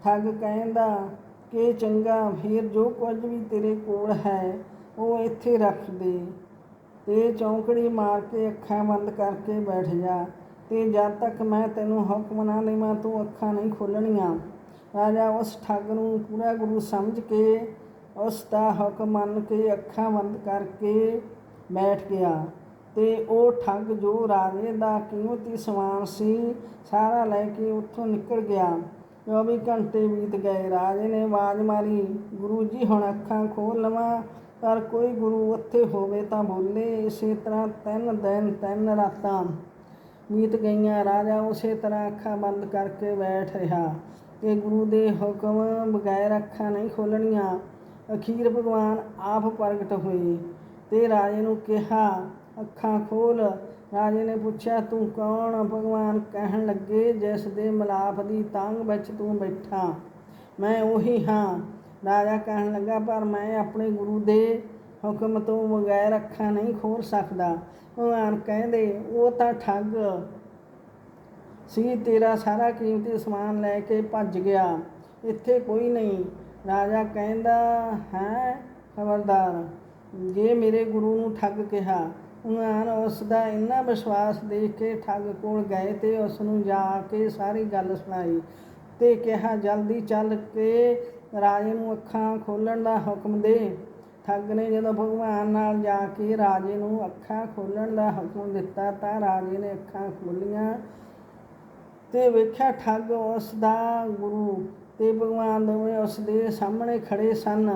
ਠੱਗ ਕਹਿੰਦਾ, ਕਿ ਚੰਗਾ, ਫਿਰ ਜੋ ਕੁਝ ਵੀ ਤੇਰੇ ਕੋਲ ਹੈ, ਉਹ ਇੱਥੇ ਰੱਖ ਦੇ। ਤੇ ਚੌਂਕੜੀ ਮਾਰ ਕੇ ਅੱਖਾਂ ਬੰਦ ਕਰਕੇ ਬੈਠ ਜਾ। ਤੇ ਜਦ ਤੱਕ ਮੈਂ ਤੈਨੂੰ ਹੁਕਮ ਨਾ ਦੇਵਾਂ, ਤੂੰ ਅੱਖਾਂ ਨਹੀਂ ਖੋਲਣੀਆਂ ਰਾਜਾ ਉਸ ਠੱਗ ਨੂੰ ਪੂਰਾ ਗੁਰੂ ਸਮਝ ਕੇ, ਉਸ ਦਾ ਹੁਕਮ ਮੰਨ ਕੇ ਅੱਖਾਂ ਬੰਦ ਕਰਕੇ ਬੈਠ ਗਿਆ। ਤੇ ਉਹ ਠੱਗ ਜੋ ਰਾਜੇ ਦਾ ਕੀਮਤੀ ਸਮਾਨ ਸੀ, ਸਾਰਾ ਲੈ ਕੇ ਉੱਥੋਂ ਨਿਕਲ ਗਿਆ। 24 ਘੰਟੇ ਬੀਤ ਗਏ। ਰਾਜੇ ਨੇ ਆਵਾਜ਼ ਮਾਰੀ, ਗੁਰੂ ਜੀ, ਹੁਣ ਅੱਖਾਂ ਖੋਲ ਲਵਾਂ। ਪਰ ਕੋਈ ਗੁਰੂ ਉੱਥੇ ਹੋਵੇ ਤਾਂ ਬੋਲੇ। ਇਸੇ ਤਰ੍ਹਾਂ ਤਿੰਨ ਦਿਨ ਤਿੰਨ ਰਾਤਾਂ ਬੀਤ ਗਈਆਂ। ਰਾਜਾ ਉਸੇ ਤਰ੍ਹਾਂ ਅੱਖਾਂ ਬੰਦ ਕਰਕੇ ਬੈਠ ਰਿਹਾ ਕਿ ਗੁਰੂ ਦੇ ਹੁਕਮ ਬਗੈਰ ਅੱਖਾਂ ਨਹੀਂ ਖੋਲਣੀਆਂ ਅਖੀਰ ਭਗਵਾਨ ਆਪ ਪ੍ਰਗਟ ਹੋਏ ਤੇ ਰਾਜੇ ਨੂੰ ਕਿਹਾ ਅੱਖਾਂ ਖੋਲ। ਰਾਜੇ ਨੇ ਪੁੱਛਿਆ, ਤੂੰ ਕੌਣ? ਭਗਵਾਨ ਕਹਿਣ ਲੱਗੇ, ਜਿਸ ਦੇ ਮਲਾਪ ਦੀ ਤੰਗ ਵਿੱਚ ਤੂੰ ਬੈਠਾ। ਮੈਂ ਉਹੀ ਹਾਂ। ਰਾਜਾ ਕਹਿਣ ਲੱਗਾ, ਪਰ ਮੈਂ ਆਪਣੇ ਗੁਰੂ ਦੇ ਹੁਕਮ ਤੋਂ ਬਗੈਰ ਅੱਖਾਂ ਨਹੀਂ ਖੋਲ ਸਕਦਾ। ਭਗਵਾਨ ਕਹਿੰਦੇ, ਉਹ ਤਾਂ ਠੱਗ ਸੀ, ਤੇਰਾ ਸਾਰਾ ਕੀਮਤੀ ਸਮਾਨ ਲੈ ਕੇ ਭੱਜ ਗਿਆ। ਇੱਥੇ ਕੋਈ ਨਹੀਂ। ਰਾਜਾ ਕਹਿੰਦਾ, ਹੈ, ਖਬਰਦਾਰ, ਜੇ ਮੇਰੇ ਗੁਰੂ ਨੂੰ ਠੱਗ ਕਿਹਾ ਉਹਨਾਂ ਉਸ ਦਾ ਇੰਨਾ ਵਿਸ਼ਵਾਸ ਦੇਖ ਕੇ ਠੱਗ ਕੋਲ ਗਏ ਤੇ ਉਸ ਨੂੰ ਜਾ ਕੇ ਸਾਰੀ ਗੱਲ ਸੁਣਾਈ ਤੇ ਕਿਹਾ, ਜਲਦੀ ਚੱਲ ਕੇ ਰਾਜੇ ਨੂੰ ਅੱਖਾਂ ਖੋਲਣ ਦਾ ਹੁਕਮ ਦੇ। ਠੱਗ ਨੇ ਜਦੋਂ ਭਗਵਾਨ ਨਾਲ ਜਾ ਕੇ ਰਾਜੇ ਨੂੰ ਅੱਖਾਂ ਖੋਲਣ ਦਾ ਹੁਕਮ ਦਿੱਤਾ ਤਾਂ ਰਾਜੇ ਨੇ ਅੱਖਾਂ ਖੋਲੀਆਂ ਤੇ ਵੇਖਿਆ ਠੱਗ ਉਸ ਦਾ ਗੁਰੂ ਤੇ ਭਗਵਾਨ ਦੋਵੇਂ ਉਸ ਦੇ ਸਾਹਮਣੇ ਖੜੇ ਸਨ।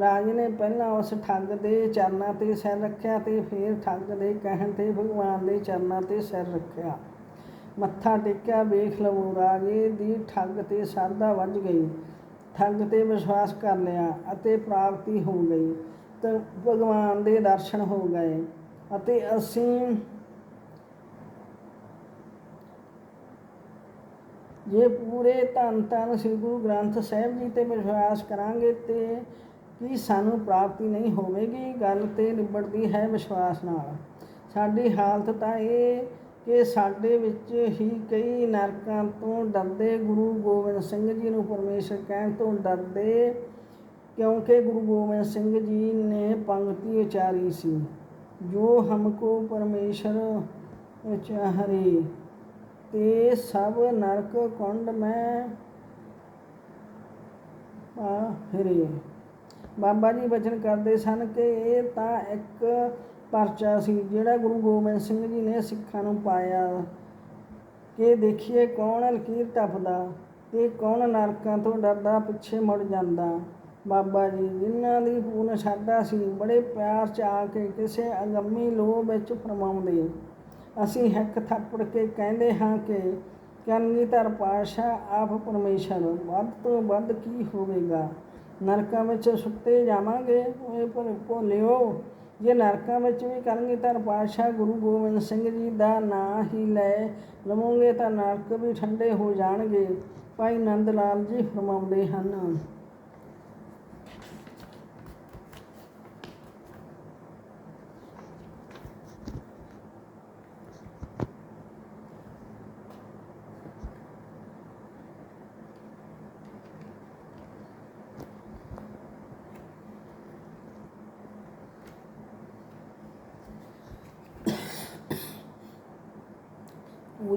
ਰਾਜੇ ਨੇ ਪਹਿਲਾਂ ਉਸ ਠੱਗ ਦੇ ਚਰਨਾਂ ਤੇ ਸਿਰ ਰੱਖਿਆ ਤੇ ਫਿਰ ਠੱਗ ਦੇ ਕਹਿਣ ਤੇ ਭਗਵਾਨ ਦੇ ਚਰਨਾਂ ਤੇ ਸਿਰ ਰੱਖਿਆ। ਮੱਥਾ ਟੇਕਿਆ, ਵੇਖ ਲਵੋ ਰਾਜੇ ਦੀ ਠੱਗ ਤੇ ਸਰਦਾ ਵੱਜ ਗਈ। ਠੱਗ ਤੇ ਵਿਸ਼ਵਾਸ ਕਰ ਲਿਆ ਅਤੇ ਪ੍ਰਾਪਤੀ ਹੋ ਗਈ ਤੇ ਭਗਵਾਨ ਦੇ ਦਰਸ਼ਨ ਹੋ ਗਏ ਅਤੇ ਅਸੀਂ ਜੇ ਪੂਰੇ ਧੰਨ ਧੰਨ ਸ੍ਰੀ ਗੁਰੂ ਗ੍ਰੰਥ ਸਾਹਿਬ ਜੀ ਤੇ ਵਿਸ਼ਵਾਸ ਕਰਾਂਗੇ ਤੇ ਕੀ ਸਾਨੂੰ ਪ੍ਰਾਪਤੀ ਨਹੀਂ ਹੋਵੇਗੀ, ਗੱਲ ਤੇ ਨਿਬੜਦੀ ਹੈ ਵਿਸ਼ਵਾਸ ਨਾਲ। ਸਾਡੀ ਹਾਲਤ ਤਾਂ ਇਹ ਕਿ ਸਾਡੇ ਵਿੱਚ ਹੀ ਕਈ ਨਰਕਾਂ ਤੋਂ ਡਰਦੇ ਗੁਰੂ ਗੋਬਿੰਦ ਸਿੰਘ ਜੀ ਨੂੰ ਪਰਮੇਸ਼ਰ ਕਹਿਣ ਤੋਂ ਡਰਦੇ, ਕਿਉਂਕਿ ਗੁਰੂ ਗੋਬਿੰਦ ਸਿੰਘ ਜੀ ਨੇ ਪੰਕਤੀ ਉਚਾਰੀ ਸੀ, ਜੋ ਹਮਕੋ ਪਰਮੇਸ਼ਰ ਚਾਹਰੇ ਤੇ ਸਭ ਨਰਕ ਕੁੰਡ ਮੈਂ ਆ ਹਰੇ ਬਾਬਾ ਜੀ ਬਚਨ ਕਰਦੇ ਸਨ ਕਿ ਇਹ ਤਾਂ ਇੱਕ ਪਰਚਾ ਸੀ, ਜਿਹੜਾ ਗੁਰੂ ਗੋਬਿੰਦ ਸਿੰਘ ਜੀ ਨੇ ਸਿੱਖਾਂ ਨੂੰ ਪਾਇਆ। ਕਿ ਦੇਖੀਏ ਕੌਣ ਲਕੀਰ ਟੱਪਦਾ ਤੇ ਕੌਣ ਨਰਕਾਂ ਤੋਂ ਡਰਦਾ, ਪਿੱਛੇ ਮੁੜ ਜਾਂਦਾ। ਬਾਬਾ ਜੀ, ਜਿਨ੍ਹਾਂ ਦੀ ਪੂਰਨ ਸ਼ਰਧਾ ਸੀ, ਬੜੇ ਪਿਆਰ ਚ ਆ ਕੇ ਕਿਸੇ ਅਗੰਮੀ ਲੋਹ ਵਿੱਚ ਫਰਮਾਉਂਦੇ। ਅਸੀਂ ਹੱਕ ਥੱਪੜ ਕੇ ਕਹਿੰਦੇ ਹਾਂ ਕਿ ਕਨਗੀਧਰ ਪਾਸ਼ਾ ਆਪ ਪਰਮੇਸ਼ਰ, ਵੱਧ ਤੋਂ ਵੱਧ ਕੀ ਹੋਵੇਗਾ? ਨਰਕਾਂ ਵਿੱਚ ਸੁੱਤੇ ਜਾਵਾਂਗੇ ਇਹ ਪਰ ਭੋਲਿਓ, ਜੇ ਨਰਕਾਂ ਵਿੱਚ ਵੀ ਕਰਨਗੇ ਤਾਂ ਪਾਸ਼ਾ ਗੁਰੂ ਗੋਬਿੰਦ ਸਿੰਘ ਜੀ ਦਾ ਨਾਂ ਹੀ ਲੈ ਲਵੋਗੇ ਤਾਂ ਨਰਕ ਵੀ ਠੰਡੇ ਹੋ ਜਾਣਗੇ। ਭਾਈ ਨੰਦ ਲਾਲ ਜੀ ਫਰਮਾਉਂਦੇ ਹਨ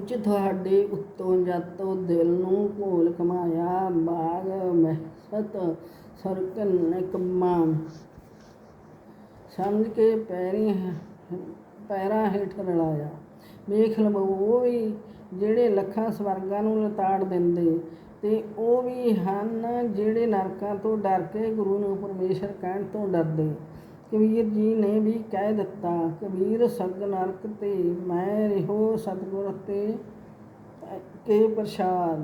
ਉੱਚ ਤੁਹਾਡੇ ਉੱਤੋਂ ਜਤੋਂ ਦਿਲ ਨੂੰ ਘੋਲ ਕਮਾਇਆ ਬਾਗ, ਮਹਿਸਤ ਸਰਕਨ ਨਿਕਮਾ ਸਮਝ ਕੇ ਪੈਰੀ ਪੈਰਾਂ ਹੇਠ ਰਲਾਇਆ। ਵੇਖ ਲਵੋ, ਉਹ ਵੀ ਜਿਹੜੇ ਲੱਖਾਂ ਸਵਰਗਾਂ ਨੂੰ ਲਤਾੜ ਦਿੰਦੇ ਤੇ ਉਹ ਵੀ ਹਨ ਜਿਹੜੇ ਨਰਕਾਂ ਤੋਂ ਡਰ ਕੇ ਗੁਰੂ ਨੂੰ ਪਰਮੇਸ਼ਰ ਕਹਿਣ ਤੋਂ ਡਰਦੇ। ਕਬੀਰ ਜੀ ਨੇ ਵੀ ਕਹਿ ਦਿੱਤਾ, ਕਬੀਰ ਸੱਗ ਨਰਕ ਤੇ ਮੈਂ ਰਹੋ ਸਤਿਗੁਰ ਤੇ ਕੇ ਪ੍ਰਸ਼ਾਦ।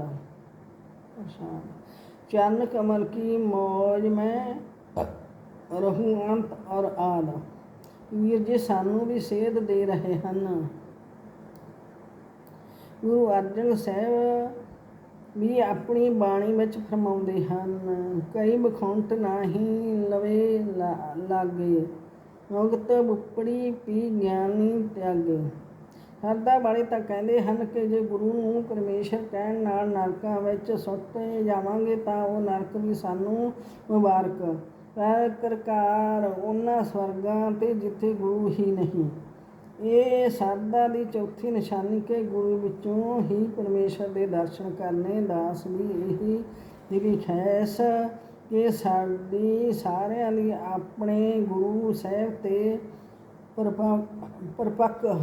ਪ੍ਰਸ਼ਾਦ। ਚੰਨ ਕਮਲ ਕੀ ਮੌਜ ਮੈਂ ਰਹੂ ਅੰਤ ਔਰ ਆਦ। ਵੀਰ ਜੀ ਸਾਨੂੰ ਵੀ ਸੇਧ ਦੇ ਰਹੇ ਹਨ। ਗੁਰੂ ਅਰਜਨ ਸਾਹਿਬ ਵੀ ਆਪਣੀ ਬਾਣੀ ਵਿੱਚ ਫਰਮਾਉਂਦੇ ਹਨ, ਕਈ ਬਖੌਂਟ ਨਾਹੀ ਲਵੇ ਲਾ- ਲਾਗੇ ਮੁਕਤ ਬੁੱਪੜੀ ਪੀ ਗਿਆਨੀ ਤਿਆਗੇ। ਸਰਦਾ ਵਾਲੇ ਤਾਂ ਕਹਿੰਦੇ ਹਨ ਕਿ ਜੇ ਗੁਰੂ ਨੂੰ ਪਰਮੇਸ਼ਰ ਕਹਿਣ ਨਾਲ ਨਰਕਾਂ ਵਿੱਚ ਸੁੱਟੇ ਜਾਵਾਂਗੇ ਤਾਂ ਉਹ ਨਰਕ ਵੀ ਸਾਨੂੰ ਮੁਬਾਰਕ। ਪਰ ਕਰਕਾਰ ਉਹਨਾਂ ਸਵਰਗਾਂ ਤੇ ਜਿੱਥੇ ਗੁਰੂ ਹੀ ਨਹੀਂ। ਇਹ ਸਰਦਾ ਦੀ ਚੌਥੀ ਨਿਸ਼ਾਨੀ ਕਿ ਗੁਰੂ ਵਿੱਚੋਂ ਹੀ ਪਰਮੇਸ਼ਰ ਦੇ ਦਰਸ਼ਨ ਕਰਨੇ ਦਾਸ ਦੀ ਇਹੀ ਜਿਹੜੀ ਖੈਸ ਕਿ ਸਾਡੀ ਸਾਰਿਆਂ ਦੀ ਆਪਣੇ ਗੁਰੂ ਸਾਹਿਬ ਤੇ ਪਰਪੱਕ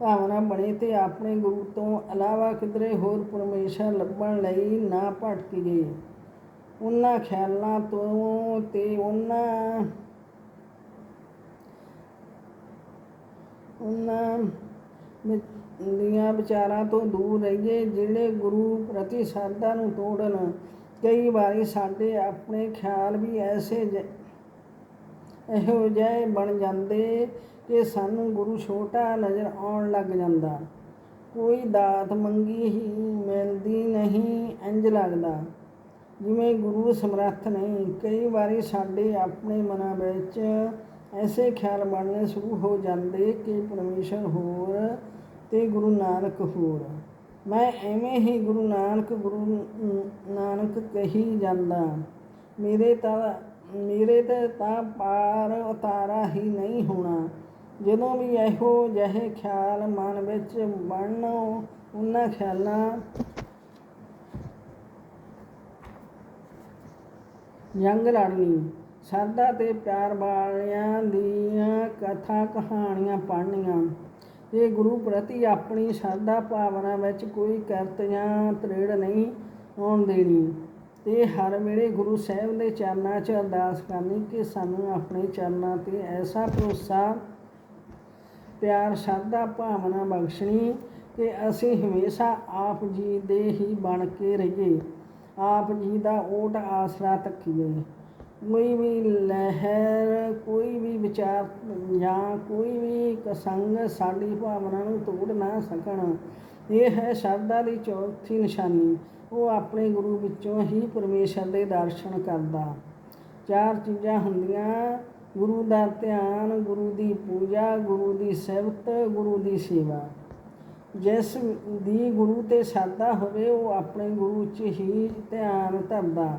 ਭਾਵਨਾ ਬਣੇ ਤੇ ਆਪਣੇ ਗੁਰੂ ਤੋਂ ਇਲਾਵਾ ਕਿਧਰੇ ਹੋਰ ਪਰਮੇਸ਼ਰ ਲੱਭਣ ਲਈ ਨਾ ਭਟਕੀਏ। ਉਹਨਾਂ ਖਿਆਲਾਂ ਤੋਂ ਤੇ ਉਹਨਾਂ ਉਹਨਾਂ ਦੀਆਂ ਵਿਚਾਰਾਂ ਤੋਂ ਦੂਰ ਰਹੀਏ, ਜਿਹੜੇ ਗੁਰੂ ਪ੍ਰਤੀ ਸ਼ਰਧਾ ਨੂੰ ਤੋੜਨ। ਕਈ ਵਾਰੀ ਸਾਡੇ ਆਪਣੇ ਖਿਆਲ ਵੀ ਐਸੇ ਜ- ਇਹੋ ਜਿਹੇ ਬਣ ਜਾਂਦੇ ਕਿ ਸਾਨੂੰ ਗੁਰੂ ਛੋਟਾ ਨਜ਼ਰ ਆਉਣ ਲੱਗ ਜਾਂਦਾ। ਕੋਈ ਦਾਤ ਮੰਗੀ ਹੀ ਮਿਲਦੀ ਨਹੀਂ ਇੰਜ ਲੱਗਦਾ। ਜਿਵੇਂ ਗੁਰੂ ਸਮਰੱਥ ਨਹੀਂ ਕਈ ਵਾਰੀ ਸਾਡੇ ਆਪਣੇ ਮਨਾਂ ਵਿੱਚ ਐਸੇ ਖਿਆਲ ਬਣਨੇ ਸ਼ੁਰੂ ਹੋ ਜਾਂਦੇ ਕਿ ਪਰਮੇਸ਼ਰ ਹੋਰ ਤੇ ਗੁਰੂ ਨਾਨਕ ਹੋਰ। ਮੈਂ ਐਵੇਂ ਹੀ ਗੁਰੂ ਨਾਨਕ ਗੁਰੂ ਨਾਨਕ ਕਹੀ ਜਾਂਦਾ, ਮੇਰੇ ਤਾਂ, ਮੇਰੇ ਤੇ ਤਾਂ ਪਾਰ ਉਤਾਰਾ ਹੀ ਨਹੀਂ ਹੋਣਾ। ਜਦੋਂ ਵੀ ਇਹੋ ਜਿਹੇ ਖਿਆਲ ਮਨ ਵਿੱਚ ਬਣਨ, ਉਹਨਾਂ ਖਿਆਲਾਂ ਜੰਗ ਲੜਨੀ। ਸ਼ਰਧਾ ਤੇ ਪਿਆਰ ਵਾਲਿਆਂ ਦੀਆਂ ਕਥਾ ਕਹਾਣੀਆਂ ਪੜ੍ਹਨੀਆਂ। ਤੇ ਗੁਰੂ ਪ੍ਰਤੀ ਆਪਣੀ ਸ਼ਰਧਾ ਭਾਵਨਾ ਵਿੱਚ ਕੋਈ ਕਰਤ ਜਾਂ ਤ੍ਰਿੜ ਨਹੀਂ ਆਉਣ ਦੇਣੀ। ਤੇ ਹਰ ਵੇਲੇ ਗੁਰੂ ਸਾਹਿਬ ਦੇ ਚਰਨਾਂ 'ਚ ਅਰਦਾਸ ਕਰਨੀ ਕਿ ਸਾਨੂੰ ਆਪਣੇ ਚਰਨਾਂ ਤੇ ਐਸਾ ਭਰੋਸਾ, ਪਿਆਰ, ਸ਼ਰਧਾ, ਭਾਵਨਾ ਬਖਸ਼ਣੀ ਕਿ ਅਸੀਂ ਹਮੇਸ਼ਾ ਆਪ ਜੀ ਦੇ ਹੀ ਬਣ ਕੇ ਰਹੀਏ। ਆਪ ਜੀ ਦਾ ਓਟ ਆਸਰਾ ਤੱਕੀਏ ਕੋਈ ਵੀ ਲਹਿਰ, ਕੋਈ ਵੀ ਵਿਚਾਰ ਜਾਂ ਕੋਈ ਵੀ ਕਸੰਗ ਸਾਡੀ ਭਾਵਨਾ ਨੂੰ ਤੋੜ ਨਾ ਸਕਣ। ਇਹ ਹੈ ਸ਼ਰਧਾ ਦੀ ਚੌਥੀ ਨਿਸ਼ਾਨੀ। ਉਹ ਆਪਣੇ ਗੁਰੂ ਵਿੱਚੋਂ ਹੀ ਪਰਮੇਸ਼ਰ ਦੇ ਦਰਸ਼ਨ ਕਰਦਾ। ਚਾਰ ਚੀਜ਼ਾਂ ਹੁੰਦੀਆਂ। ਗੁਰੂ ਦਾ ਧਿਆਨ, ਗੁਰੂ ਦੀ ਪੂਜਾ, ਗੁਰੂ ਦੀ ਸਿਫਤ, ਗੁਰੂ ਦੀ ਸੇਵਾ। ਜਿਸ ਦੀ ਗੁਰੂ ਤੇ ਸ਼ਰਧਾ ਹੋਵੇ, ਉਹ ਆਪਣੇ ਗੁਰੂ 'ਚ ਹੀ ਧਿਆਨ ਧਰਦਾ।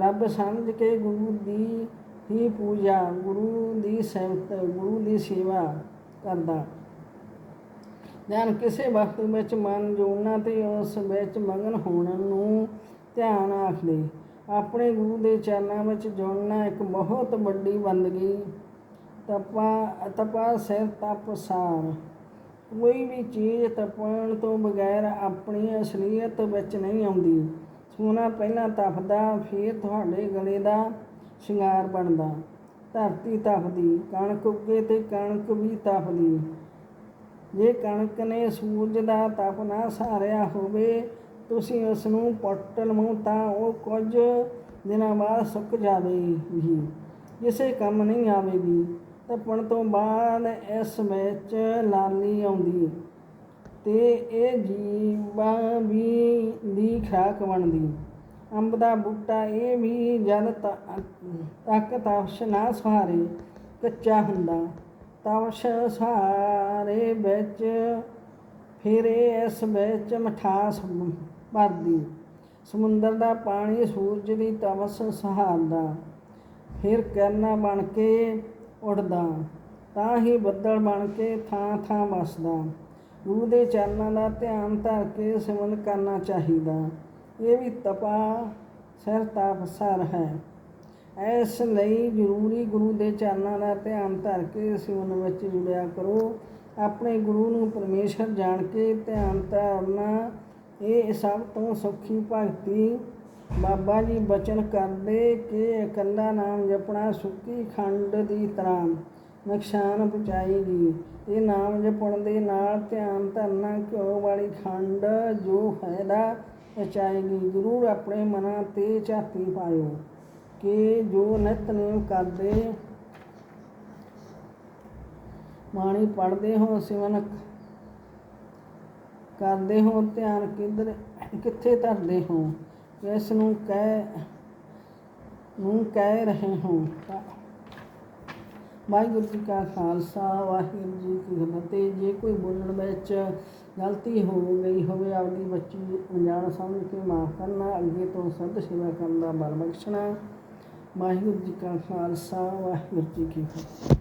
ਰੱਬ ਸਮਝ ਕੇ ਗੁਰੂ ਦੀ ਹੀ ਪੂਜਾ, ਗੁਰੂ ਦੀ ਸਿਫਤ ਗੁਰੂ ਦੀ ਸੇਵਾ ਕਰਦਾ। ਧਿਆਨ ਕਿਸੇ ਵਕਤ ਵਿੱਚ ਮਨ ਜੋੜਨਾ ਤੇ ਉਸ ਵਿੱਚ ਮਗਨ ਹੋਣ ਨੂੰ ਧਿਆਨ ਆਖਦੇ। ਆਪਣੇ ਗੁਰੂ ਦੇ ਚਰਨਾਂ ਵਿੱਚ ਜੁੜਨਾ ਇੱਕ ਬਹੁਤ ਵੱਡੀ ਬੰਦਗੀ। ਤਪਾ ਤਪਾ ਸਿਰ ਤਪਸਾਰ ਕੋਈ ਵੀ ਚੀਜ਼ ਤਪਣ ਤੋਂ ਬਗੈਰ ਆਪਣੀ ਅਸਲੀਅਤ ਵਿੱਚ ਨਹੀਂ ਆਉਂਦੀ। ਸੋਨਾ ਪਹਿਲਾਂ ਤਪਦਾ, ਫਿਰ ਤੁਹਾਡੇ ਗਲੇ ਦਾ ਸ਼ਿੰਗਾਰ ਬਣਦਾ। ਧਰਤੀ ਤਪਦੀ, ਕਣਕ ਉੱਗੇ ਤੇ ਕਣਕ ਵੀ ਤਪਦੀ। ਜੇ ਕਣਕ ਨੇ ਸੂਰਜ ਦਾ ਤਪ ਨਾ ਸਹਾਰਿਆ ਹੋਵੇ, ਤੁਸੀਂ ਉਸ ਨੂੰ ਪੁੱਟ ਲਵੋ ਤਾਂ ਉਹ ਕੁਝ ਦਿਨਾਂ ਬਾਅਦ ਸੁੱਕ ਜਾਵੇਗੀ। ਕਿਸੇ ਕੰਮ ਨਹੀਂ ਆਵੇਗੀ। ਤਪਣ ਤੋਂ ਬਾਅਦ ਇਸ ਵਿੱਚ ਲਾਲੀ ਆਉਂਦੀ। ਤੇ ਇਹ ਜੀਵਾਂ ਵੀ ਦੀ ਖੁਰਾਕ ਬਣਦੀ। ਅੰਬ ਦਾ ਬੂਟਾ ਇਹ ਵੀ ਜਦ ਤੱਕ ਤਪਸ਼ ਨਾ ਸਹਾਰੇ ਕੱਚਾ ਹੁੰਦਾ, ਤਪਸ਼ ਸਹਾਰੇ ਵਿੱਚ ਫਿਰ ਇਹ ਇਸ ਵਿੱਚ ਮਠਾਸ ਭਰਦੀ। ਸਮੁੰਦਰ ਦਾ ਪਾਣੀ ਸੂਰਜ ਦੀ ਤਪਸ਼ ਸਹਾਰਦਾ, ਫਿਰ ਕਿਰਨਾਂ ਬਣ ਕੇ ਉੱਡਦਾ, ਤਾਂ ਹੀ ਬੱਦਲ ਬਣ ਕੇ ਥਾਂ ਥਾਂ ਵਸਦਾ। ਗੁਰੂ ਦੇ ਚਰਨਾਂ ਦਾ ਧਿਆਨ ਧਰ ਕੇ ਸਿਮਰਨ ਕਰਨਾ ਚਾਹੀਦਾ। ਇਹ ਵੀ ਤਪਾ, ਸਿਰ ਤਪ ਹੈ। ਇਸ ਲਈ ਜ਼ਰੂਰੀ ਗੁਰੂ ਦੇ ਚਰਨਾਂ ਦਾ ਧਿਆਨ ਧਰ ਕੇ ਸਿਮਰਨ ਵਿੱਚ ਜੁੜਿਆ ਕਰੋ। ਆਪਣੇ ਗੁਰੂ ਨੂੰ ਪਰਮੇਸ਼ਰ ਜਾਣ ਕੇ ਧਿਆਨ ਧਰਨਾ, ਇਹ ਸਭ ਤੋਂ ਸੌਖੀ ਭਗਤੀ। ਬਾਬਾ ਜੀ ਬਚਨ ਕਰਦੇ ਕਿ ਇਕੱਲਾ ਨਾਮ ਜਪਣਾ ਸੁੱਕੀ ਖੰਡ ਦੀ ਤਰ੍ਹਾਂ। ਨੁਕਸਾਨ ਪਹੁੰਚਾਏਗੀ ਇਹ ਨਾਮ ਜਪਣ ਦੇ ਨਾਲ ਧਿਆਨ ਧਰਨਾ ਘਿਓ ਵਾਲੀ ਖੰਡ ਜੋ ਫਾਇਦਾ ਪਹੁੰਚਾਏਗੀ, ਜ਼ਰੂਰ ਆਪਣੇ ਮਨਾਂ ਤੇ ਝਾਤੀ ਪਾਇਓ। ਕਿ ਜੋ ਨਿਤਨੇਮ ਕਰਦੇ ਬਾਣੀ ਪੜ੍ਹਦੇ ਹੋ ਸਿਮਰਨ ਕਰਦੇ ਹੋ ਧਿਆਨ ਕਿੱਧਰ, ਕਿੱਥੇ ਧਰਦੇ ਹੋ, ਇਸ ਨੂੰ ਕਹਿ ਨੂੰ ਕਹਿ ਰਹੇ ਹੋ। ਵਾਹਿਗੁਰੂ ਜੀ ਕਾ ਖਾਲਸਾ, ਵਾਹਿਗੁਰੂ ਜੀ ਕੀ ਫਤਿਹ। ਜੇ ਕੋਈ ਬੋਲਣ ਵਿੱਚ ਗਲਤੀ ਹੋ ਗਈ ਹੋਵੇ, ਆਪਦੀ ਬੱਚੀ ਅਣਜਾਣ ਸਮਝ ਕੇ ਮਾਫ ਕਰਨਾ? ਅੱਗੇ ਤੋਂ ਸਭ ਸੇਵਾ ਕਰਨ ਦਾ ਬਲ ਬਖਸ਼ਣਾ। ਵਾਹਿਗੁਰੂ ਜੀ ਕਾ ਖਾਲਸਾ, ਵਾਹਿਗੁਰੂ ਜੀ ਕੀ ਫਤਿਹ।